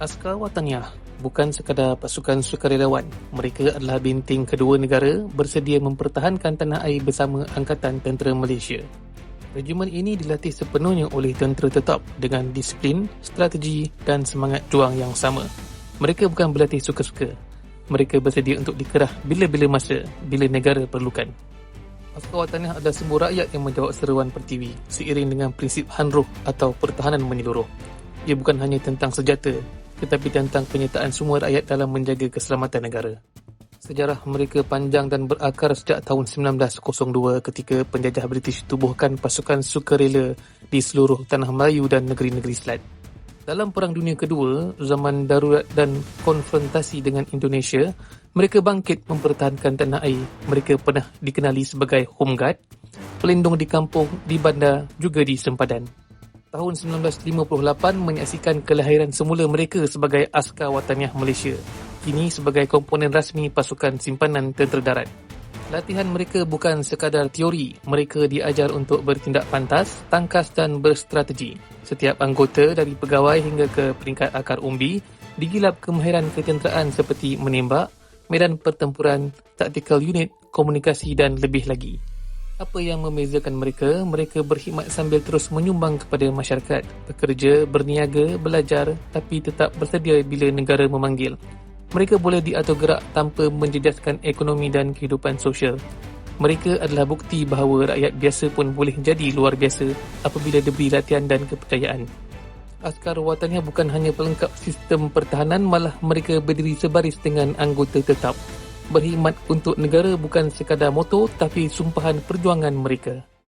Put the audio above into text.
Askar Wataniah bukan sekadar pasukan sukarelawan. Mereka adalah binting kedua negara bersedia mempertahankan tanah air bersama Angkatan Tentera Malaysia. Regimen ini dilatih sepenuhnya oleh tentera tetap dengan disiplin, strategi dan semangat juang yang sama. Mereka bukan berlatih suka-suka. Mereka bersedia untuk dikerah bila-bila masa bila negara perlukan. Askar Wataniah adalah semua rakyat yang menjawab seruan pertiwi seiring dengan prinsip Hanruh atau pertahanan menyeluruh. Ia bukan hanya tentang senjata, tetapi tentang penyertaan semua rakyat dalam menjaga keselamatan negara. Sejarah mereka panjang dan berakar sejak tahun 1902 ketika penjajah British tubuhkan pasukan sukarela di seluruh tanah Melayu dan negeri-negeri Selat. Dalam Perang Dunia Kedua, zaman darurat dan konfrontasi dengan Indonesia, mereka bangkit mempertahankan tanah air. Mereka pernah dikenali sebagai Home Guard, pelindung di kampung, di bandar, juga di sempadan tahun 1958 menyaksikan kelahiran semula mereka sebagai askar wataniah Malaysia, kini sebagai komponen rasmi pasukan simpanan tentera darat. Latihan mereka bukan sekadar teori, mereka diajar untuk bertindak pantas, tangkas dan berstrategi. Setiap anggota dari pegawai hingga ke peringkat akar umbi digilap kemahiran ketenteraan seperti menembak, medan pertempuran, tactical unit, komunikasi dan lebih lagi. Apa yang membezakan mereka? Mereka berkhidmat sambil terus menyumbang kepada masyarakat, bekerja, berniaga, belajar tapi tetap bersedia bila negara memanggil. Mereka boleh diatur gerak tanpa menjejaskan ekonomi dan kehidupan sosial. Mereka adalah bukti bahawa rakyat biasa pun boleh jadi luar biasa apabila diberi latihan dan kepercayaan. Askar watannya bukan hanya pelengkap sistem pertahanan, malah mereka berdiri sebaris dengan anggota tetap berkhidmat untuk negara bukan sekadar moto tapi sumpahan perjuangan mereka.